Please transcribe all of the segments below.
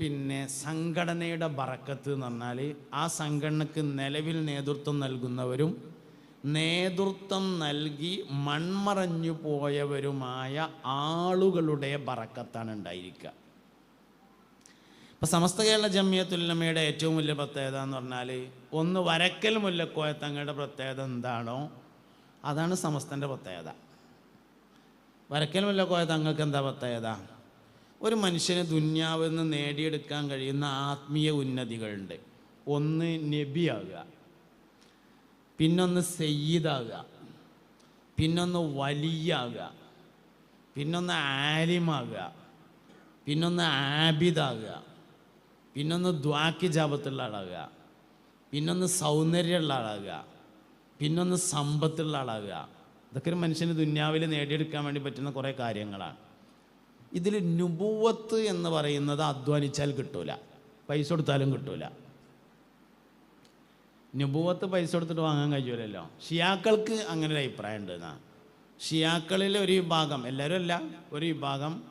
പിന്നെ സംഘടനയുടെ ബറക്കത്ത് എന്ന് പറഞ്ഞാൽ ആ സംഘടനക്ക് നിലവിൽ നേതൃത്വം നൽകുന്നവരും നേതൃത്വം നൽകി മൺമറഞ്ഞു പോയവരുമായ ആളുകളുടെ ബറക്കത്താണ് ഉണ്ടായിരിക്കുക. ഇപ്പം സമസ്ത കേരള ജമിയത്തുല്ലമയുടെ ഏറ്റവും വലിയ പ്രത്യേകത എന്ന് പറഞ്ഞാൽ ഒന്ന് വരക്കൽ മുല്ലക്കോയ തങ്ങളുടെ പ്രത്യേകത എന്താണോ അതാണ് സമസ്തന്റെ പ്രത്യേകത. വരക്കൽ മുല്ലക്കോയ തങ്ങൾക്ക് എന്താ പ്രത്യേകത? ഒരു മനുഷ്യന് ദുന്യാവിൽ നിന്ന് നേടിയെടുക്കാൻ കഴിയുന്ന ആത്മീയ ഉന്നതികളുണ്ട്. ഒന്ന് നബിയാകുക. പിന്നൊന്ന് സയ്യിദാകുക. പിന്നൊന്ന് വലിയാകുക. പിന്നൊന്ന് ആലിമാകുക. പിന്നൊന്ന് ആബിദാകുക. പിന്നൊന്ന് ദ്വാക്കി ജാപത്തുള്ള ആളാകുക. പിന്നൊന്ന് സൗന്ദര്യമുള്ള ആളാകുക. പിന്നൊന്ന് സമ്പത്തുള്ള ആളാകുക. ഇതൊക്കെ ഒരു മനുഷ്യന് ദുന്യാവിൽ നേടിയെടുക്കാൻ വേണ്ടി പറ്റുന്ന കുറേ കാര്യങ്ങളാണ്. ഇതിൽ നുപൂവത്ത് എന്ന് പറയുന്നത് അധ്വാനിച്ചാൽ കിട്ടൂല. പൈസ കൊടുത്താലും കിട്ടൂല. നുപൂവത്ത് പൈസ കൊടുത്തിട്ട് വാങ്ങാൻ കഴിയൂലല്ലോ. ഷിയാക്കൾക്ക് അങ്ങനെ ഒരു അഭിപ്രായം ഉണ്ട് എന്നാ. ഷിയാക്കളിൽ ഒരു വിഭാഗം എല്ലാവരും അല്ല ഒരു വിഭാഗം.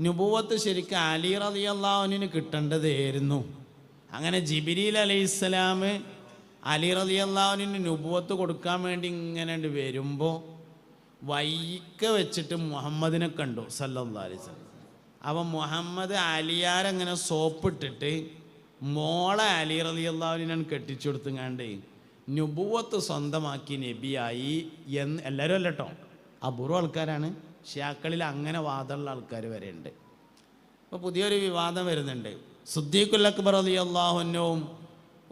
നുപൂവത്ത് ശരിക്കും അലി റതി അള്ളാഹുവിന് കിട്ടേണ്ടതായിരുന്നു അങ്ങനെ ജിബിരിൽ അലൈഹി ഇസ്ലാം അലി റതി അള്ളാഹുവിന് നുപൂവത്ത് കൊടുക്കാൻ വേണ്ടി ഇങ്ങനെ വരുമ്പോൾ വൈക്ക വെച്ചിട്ട് മുഹമ്മദിനെ കണ്ടു സല്ലാ അലൈഹി സ്വലം അപ്പം മുഹമ്മദ് അലിയാരങ്ങനെ സോപ്പിട്ടിട്ട് മോളെ അലി റലി അള്ളാഹുവിനാണ് കെട്ടിച്ചു കൊടുത്തുങ്ങാണ്ട് നുബുവത്ത് സ്വന്തമാക്കി നബിയായി എന്ന് എല്ലാവരും അല്ല കേട്ടോ അപൂർവ ആൾക്കാരാണ്. ഷിയാക്കളിൽ അങ്ങനെ വാദമുള്ള ആൾക്കാർ വരെ ഉണ്ട്. ഇപ്പോൾ പുതിയൊരു വിവാദം വരുന്നുണ്ട്. സുദ്ദീഖുൽ അക്ബർ അലി അള്ളാഹുനവും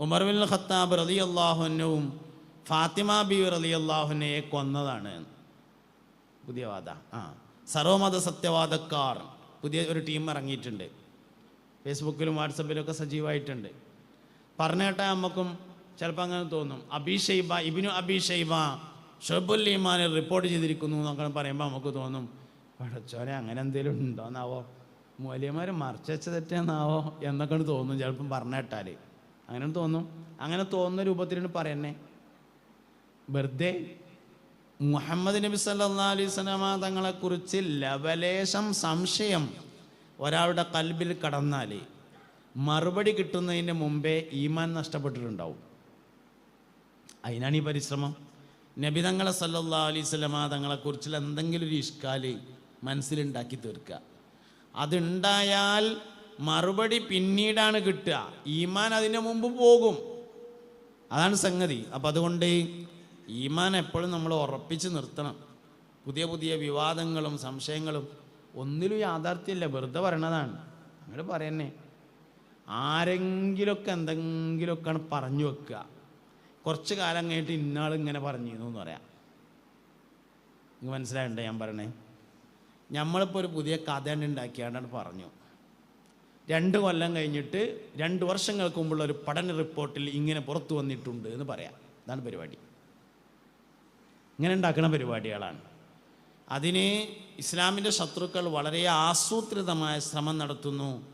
ഉമർ ബിൻ ഖത്താബ് റലി അള്ളാഹുനവും ഫാത്തിമ ബി റലി അള്ളാഹുനയെ കൊന്നതാണ്. പുതിയ വാദ. ആ. സർവമത സത്യവാദക്കാർ. പുതിയ ഒരു ടീം ഇറങ്ങിയിട്ടുണ്ട്. ഫേസ്ബുക്കിലും വാട്സപ്പിലും ഒക്കെ സജീവമായിട്ടുണ്ട്. പറഞ്ഞു കേട്ടാൽ നമുക്കും ചിലപ്പോൾ അങ്ങനെ തോന്നും. അബിഷൈബ ഇബിനു അബിഷൈബ ഷൊബുൽ ഈമാൻ റിപ്പോർട്ട് ചെയ്തിരിക്കുന്നു എന്നൊക്കെ പറയുമ്പോൾ നമുക്ക് തോന്നും പടച്ചോനെ അങ്ങനെ എന്തെങ്കിലും ഉണ്ടോന്നാവോ? മൂല്യമാർ മറച്ചു തെറ്റാന്നാവോ? എന്നൊക്കെ തോന്നും ചിലപ്പം പറഞ്ഞു കേട്ടാൽ അങ്ങനെ തോന്നും. അങ്ങനെ തോന്നുന്ന രൂപത്തിലാണ് പറയുന്നേ. വെറുതെ മുഹമ്മദ് നബി സല്ലാ അലൈഹി സ്വലാമ തങ്ങളെക്കുറിച്ച് ലവലേശം സംശയം ഒരാളുടെ കൽബിൽ കടന്നാൽ മറുപടി കിട്ടുന്നതിന് മുമ്പേ ഈമാൻ നഷ്ടപ്പെട്ടിട്ടുണ്ടാവും. അതിനാണ് ഈ പരിശ്രമം. നബി തങ്ങളെ സല്ലാ അലൈഹി സ്വലമ തങ്ങളെക്കുറിച്ചുള്ള എന്തെങ്കിലും ഒരു ഇഷ്കാൽ മനസ്സിലുണ്ടാക്കി തീർക്കുക. അതുണ്ടായാൽ മറുപടി പിന്നീടാണ് കിട്ടുക. ഈമാൻ അതിന് മുമ്പ് പോകും. അതാണ് സംഗതി. അപ്പം അതുകൊണ്ട് ഈമാൻ എപ്പോഴും നമ്മൾ ഉറപ്പിച്ച് നിർത്തണം. പുതിയ പുതിയ വിവാദങ്ങളും സംശയങ്ങളും ഒന്നിലും യാഥാർത്ഥ്യമില്ല. വെറുതെ പറയണതാണ്. നിങ്ങൾ പറയുന്നേ. ആരെങ്കിലുമൊക്കെ എന്തെങ്കിലുമൊക്കെയാണ് പറഞ്ഞു വെക്കുക. കുറച്ച് കാലം കഴിഞ്ഞിട്ട് ഇന്നാൾ ഇങ്ങനെ പറഞ്ഞിരുന്നു എന്ന് പറയാം. നിങ്ങൾക്ക് മനസ്സിലായിട്ടുണ്ട് ഞാൻ പറയണേ? നമ്മളിപ്പോൾ ഒരു പുതിയ കഥ ഉണ്ടാക്കിയാണ്ടാണ് പറഞ്ഞു. രണ്ട് കൊല്ലം കഴിഞ്ഞിട്ട് രണ്ട് വർഷങ്ങൾക്ക് മുമ്പുള്ള ഒരു പഠന റിപ്പോർട്ടിൽ ഇങ്ങനെ പുറത്തു വന്നിട്ടുണ്ട് എന്ന് പറയാം. അതാണ് പരിപാടി. ഇങ്ങനെ ഉണ്ടാക്കുന്ന പരിപാടികളാണ്. അതിന് ഇസ്ലാമിന്റെ ശത്രുക്കൾ വളരെ ആസൂത്രിതമായ ശ്രമം നടത്തുന്നു.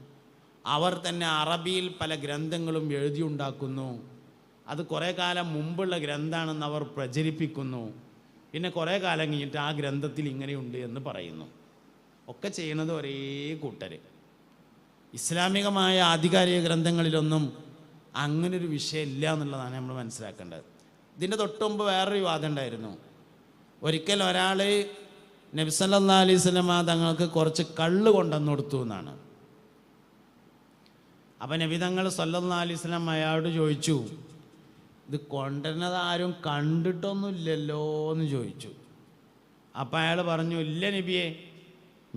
അവർ തന്നെ അറബിയിൽ പല ഗ്രന്ഥങ്ങളും എഴുതിയുണ്ടാക്കുന്നു. അത് കുറേ കാലം മുമ്പുള്ള ഗ്രന്ഥമാണെന്ന് അവർ പ്രചരിപ്പിക്കുന്നു. പിന്നെ കുറേ കാലം കഴിഞ്ഞിട്ട് ആ ഗ്രന്ഥത്തിൽ ഇങ്ങനെയുണ്ട് എന്ന് പറയുന്നു. ഒക്കെ ചെയ്യുന്നത് ഒരേ കൂട്ടർ ഇസ്ലാമികമായ ആധികാരിക ഗ്രന്ഥങ്ങളിലൊന്നും അങ്ങനൊരു വിഷയമില്ല എന്നുള്ളതാണ് നമ്മൾ മനസ്സിലാക്കേണ്ടത്. ഇതിന്റെ തൊട്ടുമുമ്പ് വേറൊരു വാദം ഉണ്ടായിരുന്നു. ഒരിക്കൽ ഒരാൾ നബ്സല്ലാ അലൈഹി സ്വലമ തങ്ങൾക്ക് കുറച്ച് കള്ള് കൊണ്ടുവന്ന് കൊടുത്തു എന്നാണ്. അപ്പം നബി തങ്ങൾ സല്ലാ അലൈഹി സ്വലം അയാളോട് ചോദിച്ചു ഇത് കൊണ്ടുവരുന്നത് ആരും കണ്ടിട്ടൊന്നുമില്ലല്ലോ എന്ന് ചോദിച്ചു. അപ്പം അയാൾ പറഞ്ഞു ഇല്ല നബിയെ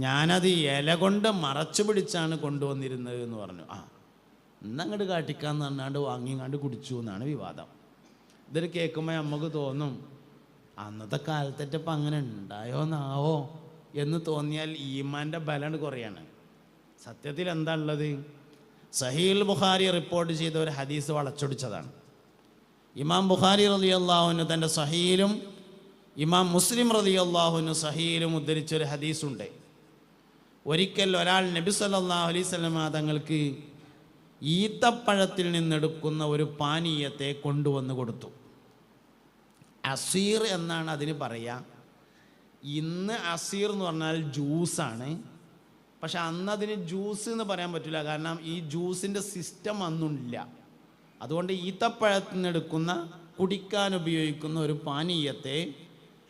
ഞാനത് ഇല കൊണ്ട് മറച്ചു പിടിച്ചാണ് കൊണ്ടുവന്നിരുന്നത് എന്ന് പറഞ്ഞു. ആ ഇന്നങ്ങോട്ട് കാട്ടിക്കാന്ന് പറഞ്ഞാണ്ട് വാങ്ങിങ്ങാണ്ട് കുടിച്ചു എന്നാണ് വിവാദം. ഇതൊരു കേൾക്കുമ്പോൾ നമുക്ക് തോന്നും അന്നത്തെ കാലത്തേറ്റപ്പം അങ്ങനെ ഉണ്ടായോന്നാവോ എന്ന് തോന്നിയാൽ ഈമാന്റെ ബലം കുറയാണ്. സത്യത്തിൽ എന്താ ഉള്ളത് സഹീൽ ബുഖാരി റിപ്പോർട്ട് ചെയ്ത ഒരു ഹദീസ് വളച്ചൊടിച്ചതാണ്. ഇമാം ബുഖാരി റതി അള്ളാഹുവിന് തന്റെ സഹീലും ഇമാം മുസ്ലിം റതി അള്ളാഹുവിന് സഹീലും ഉദ്ധരിച്ചൊരു ഹദീസുണ്ട്. ഒരിക്കൽ ഒരാൾ നബി സല്ലല്ലാഹു അലൈഹി സ്വലമ തങ്ങൾക്ക് ഈത്തപ്പഴത്തിൽ നിന്നെടുക്കുന്ന ഒരു പാനീയത്തെ കൊണ്ടുവന്ന് കൊടുത്തു. അസീർ എന്നാണ് അതിന് പറയുക ഇന്ന് അസീർ എന്ന് പറഞ്ഞാൽ ജ്യൂസാണ് പക്ഷെ അന്ന് അതിന് ജ്യൂസ് എന്ന് പറയാൻ പറ്റില്ല. കാരണം ഈ ജ്യൂസിന്റെ സിസ്റ്റം അന്നില്ല അതുകൊണ്ട് ഈത്തപ്പഴത്തിൽ നിന്നെടുക്കുന്ന കുടിക്കാൻ ഉപയോഗിക്കുന്ന ഒരു പാനീയത്തെ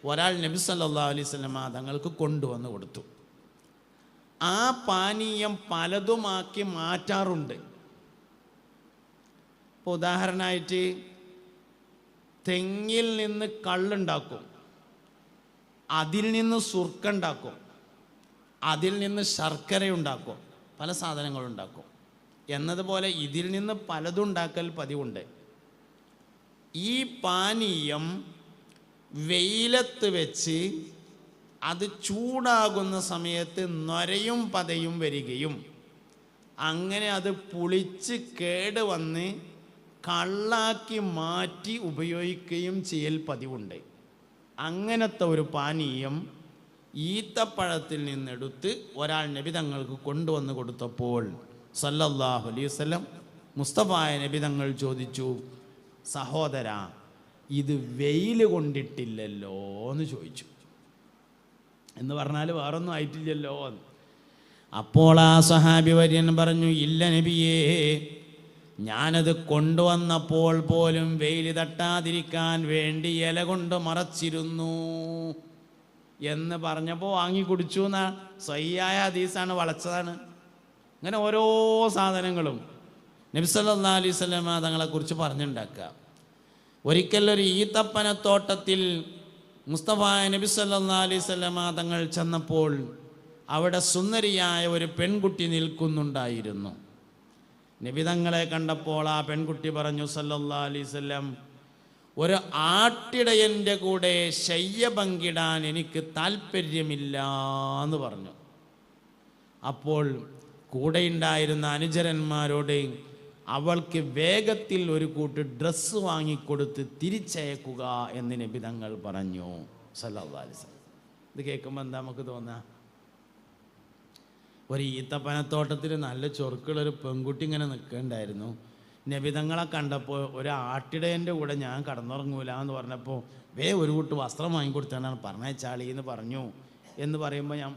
ഒരാൾ നബി സല്ലാ അലൈഹി സ്വലമ തങ്ങൾക്ക് കൊണ്ടുവന്ന് കൊടുത്തു. ആ പാനീയം പലതുമാക്കി മാറ്റാറുണ്ട്. ഇപ്പോൾ ഉദാഹരണമായിട്ട് തെങ്ങിൽ നിന്ന് കള്ളുണ്ടാക്കും. അതിൽ നിന്ന് സുർക്കുണ്ടാക്കും. അതിൽ നിന്ന് ശർക്കര ഉണ്ടാക്കും പല സാധനങ്ങളുണ്ടാക്കും. എന്നതുപോലെ ഇതിൽ നിന്ന് പലതുണ്ടാക്കൽ പതിവുണ്ട്. ഈ പാനീയം വെയിലത്ത് വെച്ച് അത് ചൂടാകുന്ന സമയത്ത് നൊരയും പതയും വരികയും അങ്ങനെ അത് പുളിച്ച് കേട് വന്ന് കള്ളാക്കി മാറ്റി ഉപയോഗിക്കുകയും ചെയ്യൽ പതിവുണ്ട്. അങ്ങനത്തെ ഒരു പാനീയം ഈത്തപ്പഴത്തിൽ നിന്നെടുത്ത് ഒരാൾ നബി തങ്ങൾക്ക് കൊണ്ടുവന്ന് കൊടുത്തപ്പോൾ സല്ലല്ലാഹു അലൈഹി വസല്ലം മുസ്തഫായ നബി തങ്ങൾ ചോദിച്ചു സഹോദര ഇത് വെയിൽ കൊണ്ടിട്ടില്ലല്ലോ എന്ന് ചോദിച്ചു. എന്ന് പറഞ്ഞാൽ വേറൊന്നും ആയിട്ടില്ലല്ലോ അപ്പോൾ ആ സഹാബി വര്യൻ പറഞ്ഞു ഇല്ല നബിയേ ഞാനത് കൊണ്ടുവന്നപ്പോൾ പോലും വെയിൽ തട്ടാതിരിക്കാൻ വേണ്ടി ഇല കൊണ്ട് മറച്ചിരുന്നു എന്ന് പറഞ്ഞപ്പോൾ വാങ്ങി കുടിച്ചു എന്നാ സ്വയ്യായ ഹദീസാണ് വളച്ചതാണ്. അങ്ങനെ ഓരോ സാധനങ്ങളും നബിസല്ലാ അലൈഹി സ്വലമ തങ്ങളെക്കുറിച്ച് പറഞ്ഞുണ്ടാക്കുക. ഒരിക്കലൊരു ഈത്തപ്പനത്തോട്ടത്തിൽ മുസ്തഫ നബി സല്ലാ അലൈഹി സ്വലമ തങ്ങൾ ചെന്നപ്പോൾ അവിടെ സുന്ദരിയായ ഒരു പെൺകുട്ടി നിൽക്കുന്നുണ്ടായിരുന്നു. നബിതങ്ങളെ കണ്ടപ്പോൾ ആ പെൺകുട്ടി പറഞ്ഞു സല്ലല്ലാ അലൈഹി സ്വലം ഒരു ആട്ടിടയന്റെ കൂടെ ശയ്യ പങ്കിടാൻ എനിക്ക് താല്പര്യമില്ല എന്ന് പറഞ്ഞു. അപ്പോൾ കൂടെയുണ്ടായിരുന്ന അനുചരന്മാരോട് അവൾക്ക് വേഗത്തിൽ ഒരു കൂട്ട് ഡ്രസ്സ് വാങ്ങിക്കൊടുത്ത് തിരിച്ചയക്കുക എന്ന് നബിതങ്ങൾ പറഞ്ഞു. സല്ലാ വസല്ലം. ഇത് കേൾക്കുമ്പോൾ എന്താ നമുക്ക് തോന്നുക ഒരു ഈത്തപ്പനത്തോട്ടത്തിൽ നല്ല ചൊറുക്കുള്ളൊരു പെൺകുട്ടി ഇങ്ങനെ നിൽക്കുന്നുണ്ടായിരുന്നു നബിതങ്ങളെ കണ്ടപ്പോൾ ഒരു ആട്ടിടേന്റെ കൂടെ ഞാൻ കടന്നുറങ്ങൂല എന്ന് പറഞ്ഞപ്പോൾ വേ ഒരു കൂട്ട് വസ്ത്രം വാങ്ങിക്കൊടുത്താണ് ചാളി എന്ന് പറഞ്ഞു. എന്ന് പറയുമ്പോൾ ഞാൻ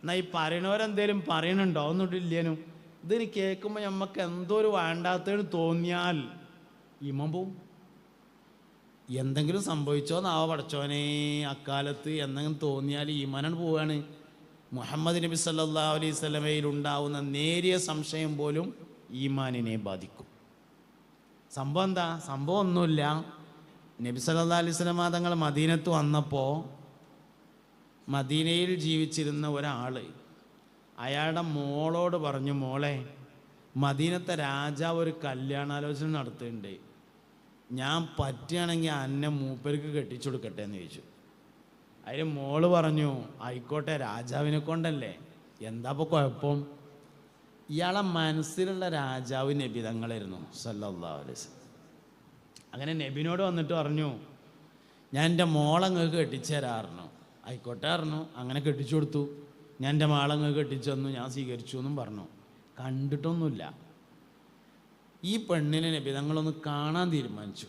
എന്നാൽ ഈ പറയണവരെന്തേലും പറയണുണ്ടോ? ഒന്നിട്ടില്ലേനും ഇതിന് കേൾക്കുമ്പോൾ നമുക്ക് എന്തോ ഒരു വേണ്ടാത്തതിന് തോന്നിയാൽ ഇമം പോവും. എന്തെങ്കിലും സംഭവിച്ചോ നാവ പടച്ചോനെ അക്കാലത്ത് എന്തെങ്കിലും തോന്നിയാൽ ഈമാനാണ് പോവുകയാണ് മുഹമ്മദ് നബി സല്ലാ അലൈഹി സ്വലമയിൽ ഉണ്ടാവുന്ന നേരിയ സംശയം പോലും ഈമാനിനെ ബാധിക്കും. സംഭവം എന്താ? സംഭവം ഒന്നുമില്ല. നബി സല്ലാ അലൈഹി സ്വലമ തങ്ങൾ മദീനത്ത് വന്നപ്പോൾ മദീനയിൽ ജീവിച്ചിരുന്ന ഒരാൾ അയാളുടെ മോളോട് പറഞ്ഞു മോളെ മദീനത്തെ രാജാവ് ഒരു കല്യാണാലോചന നടത്തുന്നുണ്ട്. ഞാൻ പറ്റുകയാണെങ്കിൽ അന്നെ മൂപ്പർക്ക് കെട്ടിച്ചു കൊടുക്കട്ടെ എന്ന് ചോദിച്ചു. അതിന് മോൾ പറഞ്ഞു ആയിക്കോട്ടെ രാജാവിനെ കൊണ്ടല്ലേ? എന്താ ഇപ്പോൾ കുഴപ്പം? ഇയാളെ മനസ്സിലുള്ള രാജാവ് നബിതങ്ങളായിരുന്നു സല്ലല്ലാഹു അലൈഹി വസല്ലം. അങ്ങനെ നബിനോട് വന്നിട്ട് പറഞ്ഞു ഞാൻ എന്റെ മോളങ്ങ് കെട്ടിച്ചു ആയിക്കോട്ടെ പറഞ്ഞു. അങ്ങനെ കെട്ടിച്ചു കൊടുത്തു. ഞാൻ എന്റെ മാളങ്ങ് കെട്ടിച്ചു തന്നു. ഞാൻ സ്വീകരിച്ചു എന്നും പറഞ്ഞു. കണ്ടിട്ടൊന്നുമില്ല. ഈ പെണ്ണിനെ നബിതങ്ങളൊന്ന് കാണാൻ തീരുമാനിച്ചു.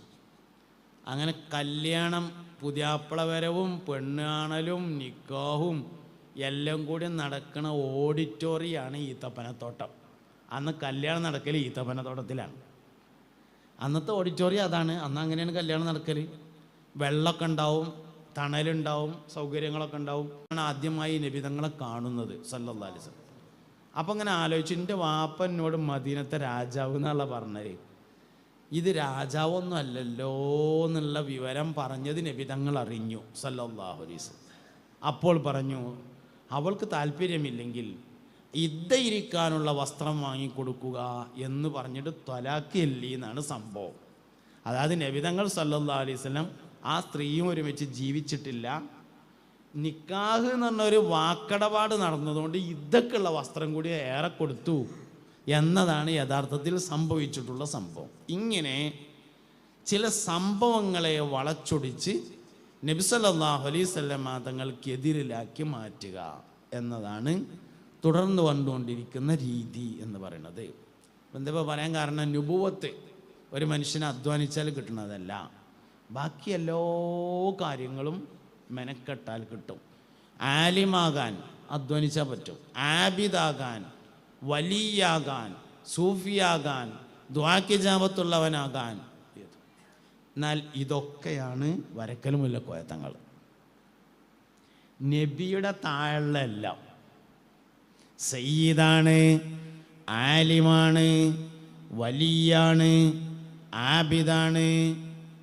അങ്ങനെ കല്യാണം പുതിയാപ്പള പെണ്ണാണലും പെണ്ണ് നിക്കാഹും എല്ലാം കൂടി നടക്കുന്ന ഓഡിറ്റോറിയാണ് ഈത്തപ്പനത്തോട്ടം. അന്ന് കല്യാണം നടക്കൽ ഈത്തപ്പനത്തോട്ടത്തിലാണ്. അന്നത്തെ ഓഡിറ്റോറിയം അതാണ്. അന്ന് അങ്ങനെയാണ് കല്യാണം നടക്കൽ വെള്ളമൊക്കെ ഉണ്ടാവും തണലുണ്ടാവും സൗകര്യങ്ങളൊക്കെ ഉണ്ടാവും. ആണ് ആദ്യമായി നിബിതങ്ങളെ കാണുന്നത് വസല്ലം. അപ്പം അങ്ങനെ ആലോചിച്ചു എന്റെ വാപ്പനോട് മദീനത്തെ രാജാവ് എന്നുള്ള പറഞ്ഞത്. ഇത് രാജാവൊന്നും അല്ലല്ലോ എന്നുള്ള വിവരം പറഞ്ഞത് നബിതങ്ങൾ അറിഞ്ഞു വസല്ലം. അപ്പോൾ പറഞ്ഞു അവൾക്ക് താല്പര്യമില്ലെങ്കിൽ ഇദ്ദയിരിക്കാനുള്ള വസ്ത്രം വാങ്ങിക്കൊടുക്കുക എന്ന് പറഞ്ഞിട്ട് തൊലാക്കിയല്ലി എന്നാണ് സംഭവം. അതായത് നബിതങ്ങൾ സല്ലാ അലൈഹി വസല്ലം ആ സ്ത്രീയും ഒരുമിച്ച് ജീവിച്ചിട്ടില്ല. നിക്കാഹ് എന്ന് പറഞ്ഞ ഒരു വാക്കടപാട് നടന്നതുകൊണ്ട് ഇതൊക്കെയുള്ള വസ്ത്രം കൂടി ഏറെ കൊടുത്തു. എന്നതാണ് യഥാർത്ഥത്തിൽ സംഭവിച്ചിട്ടുള്ള സംഭവം. ഇങ്ങനെ ചില സംഭവങ്ങളെ വളച്ചൊടിച്ച് നബിസല്ലാഹു അലൈവല്ലമ തങ്ങൾക്കെതിരിലാക്കി മാറ്റുക എന്നതാണ് തുടർന്ന് വന്നുകൊണ്ടിരിക്കുന്ന രീതി എന്ന് പറയുന്നത്. എന്താ പറയാൻ കാരണം? നുപുവത്ത് ഒരു മനുഷ്യനെ അധ്വാനിച്ചാൽ കിട്ടുന്നതല്ല. ബാക്കി എല്ലാ കാര്യങ്ങളും മെനക്കെട്ടാൽ കിട്ടും. ആലിമാകാൻ അധ്വാനിച്ചാൽ പറ്റും. ആബിദാകാൻ വലിയാകാൻ സൂഫിയാകാൻ ദ്വാക്കിജാപത്തുള്ളവനാകാൻ. എന്നാൽ ഇതൊക്കെയാണ് വരക്കൽ മുല്ലക്കോയത്തങ്ങൾ നബിയുടെ താഴെയുള്ള എല്ലാം സയ്യിദാണ് ആലിമാണ് വലിയാണ് ആബിദാണ്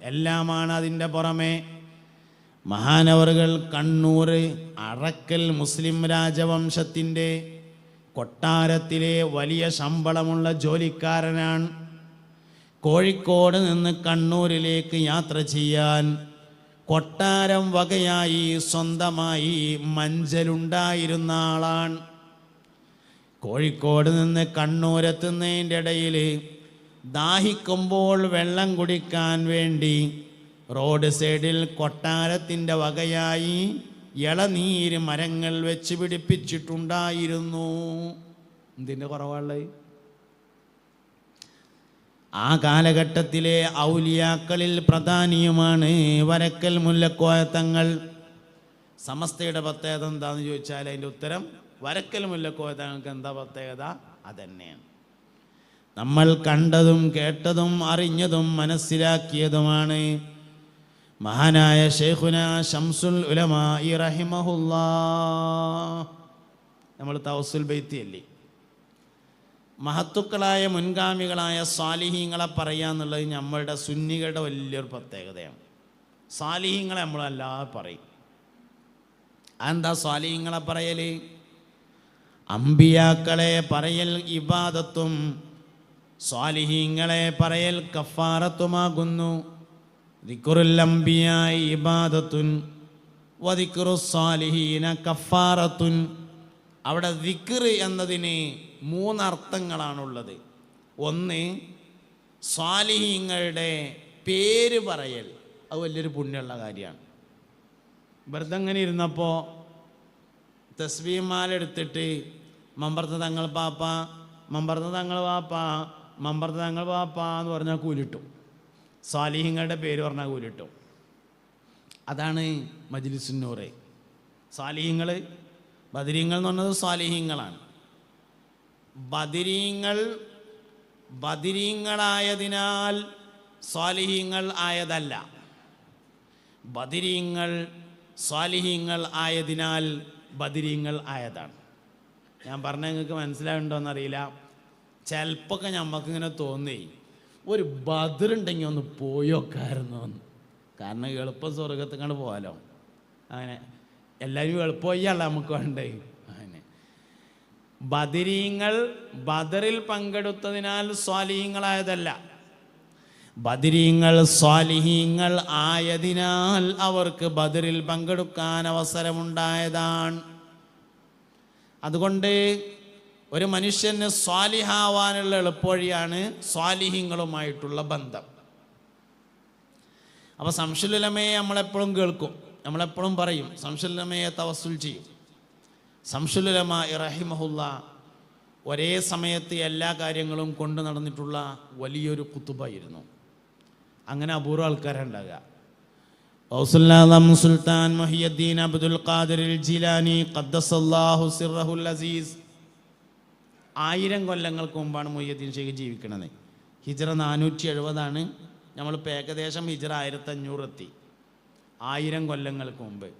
എല്ലാമാണ് അതിന്റെ പുറമെ. മഹാനവറുകൾ കണ്ണൂർ അറക്കൽ മുസ്ലിം രാജവംശത്തിന്റെ കൊട്ടാരത്തിലെ വലിയ ശമ്പളമുള്ള ജോലിക്കാരനാണ് കോഴിക്കോട് നിന്ന് കണ്ണൂരിലേക്ക് യാത്ര ചെയ്യാൻ കൊട്ടാരം വകയായി സ്വന്തമായി മഞ്ചലുണ്ടായിരുന്ന ആളാണ് കോഴിക്കോട് നിന്ന് കണ്ണൂരെത്തുന്നതിന്റെ ഇടയിൽ ദാഹിക്കുമ്പോൾ വെള്ളം കുടിക്കാൻ വേണ്ടി റോഡ് സൈഡിൽ കൊട്ടാരത്തിന്റെ വകയായി ഇളനീര് മരങ്ങൾ വെച്ച് പിടിപ്പിച്ചിട്ടുണ്ടായിരുന്നു. എന്തിന്റെ കുറവുള്ളത്? ആ കാലഘട്ടത്തിലെ ഔലിയാക്കളിൽ പ്രധാനിയുമാണ് വരക്കൽ മുല്ലക്കോയത്തങ്ങൾ സമസ്തയുടെ പ്രത്യേകത എന്താന്ന് ചോദിച്ചാൽ അതിന്റെ ഉത്തരം വരക്കൽ മുല്ലക്കോയത്തങ്ങൾക്ക് എന്താ പ്രത്യേകത? അതന്നെയാണ്. നമ്മൾ കണ്ടതും കേട്ടതും അറിഞ്ഞതും മനസ്സിലാക്കിയതുമാണ് മഹാനായ ഷെയ്ഖുന ഷംസുൽ ഉലമ ഇ റഹിമഹുല്ലാ നമ്മൾ തവസുൽ ബൈത്തി അല്ലേ? മഹത്തുക്കളായ മുൻഗാമികളായ സാലിഹീങ്ങളെ പറയാന്നുള്ളത് നമ്മളുടെ സുന്നികളുടെ വലിയൊരു പ്രത്യേകതയാണ്. സാലിഹീങ്ങളെ നമ്മളല്ലാതെ പറയും. അതെന്താ സ്വാലിഹീങ്ങളെ പറയൽ അമ്പിയാക്കളെ പറയൽ ഇബാദത്തും സ്വാലിഹീങ്ങളെ പറയൽ കഫാറത്തുമാകുന്നു. ദിക്കുറുൽ അംബിയായി ഇബാദത്തുൻ വദിക്കുറു സ്വാലിഹീന കഫാറത്തുൻ. അവിടെ ദിക്ർ എന്നതിന് മൂന്നർത്ഥങ്ങളാണുള്ളത്. ഒന്ന് സ്വാലിഹീങ്ങളുടെ പേര് പറയൽ. അത് വലിയൊരു പുണ്യമുള്ള കാര്യമാണ്. വെറുതെ അങ്ങനെ ഇരുന്നപ്പോൾ തസ്ബീമാലെടുത്തിട്ട് മമ്പർത്ത തങ്ങൾ പാപ്പ മമ്പർത്ത തങ്ങൾ പാപ്പ മമ്പർത്ത തങ്ങൾ പാപ്പ എന്ന് പറഞ്ഞാൽ കൂലിട്ടും. സ്വാലിഹീങ്ങളുടെ പേര് പറഞ്ഞാൽ കൂലിട്ടും. അതാണ് മജ്ലിസുന്നൂറ് സാലിഹിങ്ങൾ ബദരീങ്ങൾ എന്ന് പറഞ്ഞത് സാലിഹിങ്ങളാണ് ബദരീങ്ങൾ ബദരീങ്ങളായതിനാൽ സ്വാലിഹീങ്ങൾ ആയതല്ല. ബദരീങ്ങൾ സ്വാലിഹീങ്ങൾ ആയതിനാൽ ബദരീങ്ങൾ ആയതാണ്. ഞാൻ പറഞ്ഞ നിങ്ങൾക്ക് മനസ്സിലാവുണ്ടോയെന്ന് അറിയില്ല ചിലപ്പോൾ നമുക്ക് ഇങ്ങനെ തോന്നി ഒരു ബദറുണ്ടെങ്കിൽ ഒന്ന് പോയോക്കായിരുന്നു എന്ന് കാരണം എളുപ്പം സ്വർഗത്തിൽ കണ്ട് പോകാലോ അങ്ങനെ എല്ലാവരും എളുപ്പമല്ല നമുക്ക് വേണ്ടേ. അങ്ങനെ. ബദിരീങ്ങൾ ബദറിൽ പങ്കെടുത്തതിനാൽ സ്വാലിഹീങ്ങളായതല്ല. ബദരീങ്ങൾ സ്വാലിഹീങ്ങൾ ആയതിനാൽ അവർക്ക് ബദറിൽ പങ്കെടുക്കാൻ അവസരമുണ്ടായതാണ്. അതുകൊണ്ട് ഒരു മനുഷ്യന് സ്വാലിഹാവാനുള്ള എളുപ്പവഴിയാണ് സ്വാലിഹിങ്ങളുമായിട്ടുള്ള ബന്ധം. അപ്പോൾ സംശുലമയെ നമ്മളെപ്പോഴും കേൾക്കും. നമ്മളെപ്പോഴും പറയും സംശുലമയെ തവസുൽ ചെയ്യും. സംശുലമ ഇറഹിമഹുല്ല ഒരേ സമയത്ത് എല്ലാ കാര്യങ്ങളും കൊണ്ടു നടന്നിട്ടുള്ള വലിയൊരു കുത്തുബായിരുന്നു. അങ്ങനെ അപൂർവ ആൾക്കാരുണ്ടാകുക. സുൽത്താൻ മഹിയദ്ദീൻ അബ്ദുൽ ഖാദിർ ജിലാനി ഖദ്ദസല്ലാഹു അസീസ് ആയിരം കൊല്ലങ്ങൾക്ക് മുമ്പാണ് മൊയ്യദ്ദീൻ ഷെയ്ഖ് ജീവിക്കണത്. ഹിജറ നാനൂറ്റി എഴുപതാണ് നമ്മളിപ്പോൾ ഏകദേശം ഹിജറ ആയിരത്തഞ്ഞൂറെത്തി. ആയിരം കൊല്ലങ്ങൾക്ക് മുമ്പ്.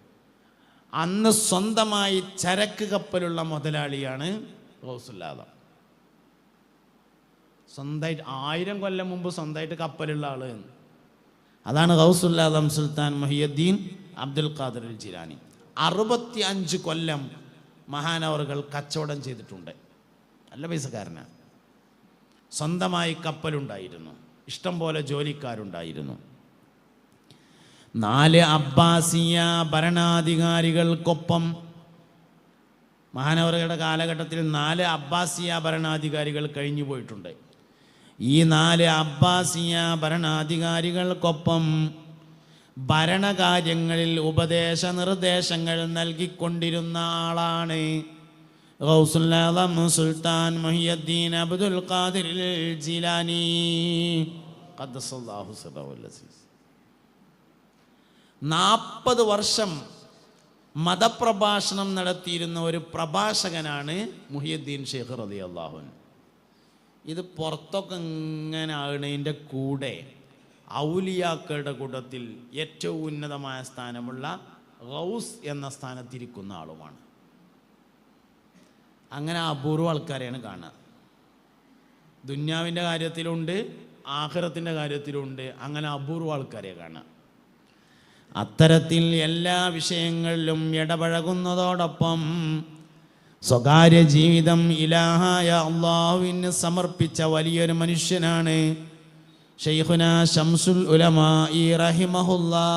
അന്ന് സ്വന്തമായി ചരക്ക് കപ്പലുള്ള മുതലാളിയാണ് റോസുല്ലാദ. സ്വന്തമായിട്ട് ആയിരം കൊല്ലം മുമ്പ് സ്വന്തമായിട്ട് കപ്പലുള്ള ആൾ. അതാണ് റൗസുല്ലാദം സുൽത്താൻ മൊഹിയുദ്ദീൻ അബ്ദുൽ ഖാദർ ജിലാനി. അറുപത്തി അഞ്ച് കൊല്ലം മഹാനവറുകൾ കച്ചവടം ചെയ്തിട്ടുണ്ട്. നല്ല പൈസക്കാരനാണ്. സ്വന്തമായി കപ്പലുണ്ടായിരുന്നു. ഇഷ്ടം പോലെ ജോലിക്കാരുണ്ടായിരുന്നു. നാല് അബ്ബാസിയ ഭരണാധികാരികൾക്കൊപ്പം മഹാനവറുകളുടെ കാലഘട്ടത്തിൽ നാല് അബ്ബാസിയ ഭരണാധികാരികൾ കഴിഞ്ഞു പോയിട്ടുണ്ട്. ഈ നാല് അബ്ബാസിയ ഭരണാധികാരികൾക്കൊപ്പം ഭരണകാര്യങ്ങളിൽ ഉപദേശ നിർദ്ദേശങ്ങൾ നൽകിക്കൊണ്ടിരുന്ന ആളാണ് ഗൗസുൽ സുൽത്താൻ മുഹിയദ്ദീൻ അബ്ദുൽ ഖാദിർ ജിലാനി. ഖദ്ദസല്ലാഹു സിറഹുൽ അസീസ്. നാൽപ്പത് വർഷം മതപ്രഭാഷണം നടത്തിയിരുന്ന ഒരു പ്രഭാഷകനാണ് മുഹിയദ്ദീൻ ഷെയ്ഖ് റതി അള്ളാഹുൻ ഇത് പുറത്തൊക്കെ ഇങ്ങനെ ആകുന്നതിന്റെ കൂടെ. ഔലിയാക്കളുടെ കൂട്ടത്തിൽ ഏറ്റവും ഉന്നതമായ സ്ഥാനമുള്ള ഗൗസ് എന്ന സ്ഥാനത്തിരിക്കുന്ന ആളുമാണ്. അങ്ങനെ അപൂർവ ആൾക്കാരെയാണ് കാണുക. ദുന്യാവിന്റെ കാര്യത്തിലുണ്ട് ആഹ്റത്തിന്റെ കാര്യത്തിലുണ്ട് അങ്ങനെ അപൂർവ ആൾക്കാരെ കാണുക. അത്തരത്തിൽ എല്ലാ വിഷയങ്ങളിലും ഇടപഴകുന്നതോടൊപ്പം സ്വകാര്യ ജീവിതം ഇലാഹായ അള്ളാഹുവിന് സമർപ്പിച്ച വലിയൊരു മനുഷ്യനാണ് ഷെയ്ഖുന ഷംസുൽ ഉലമ ഈ റഹിമഹുല്ലാ.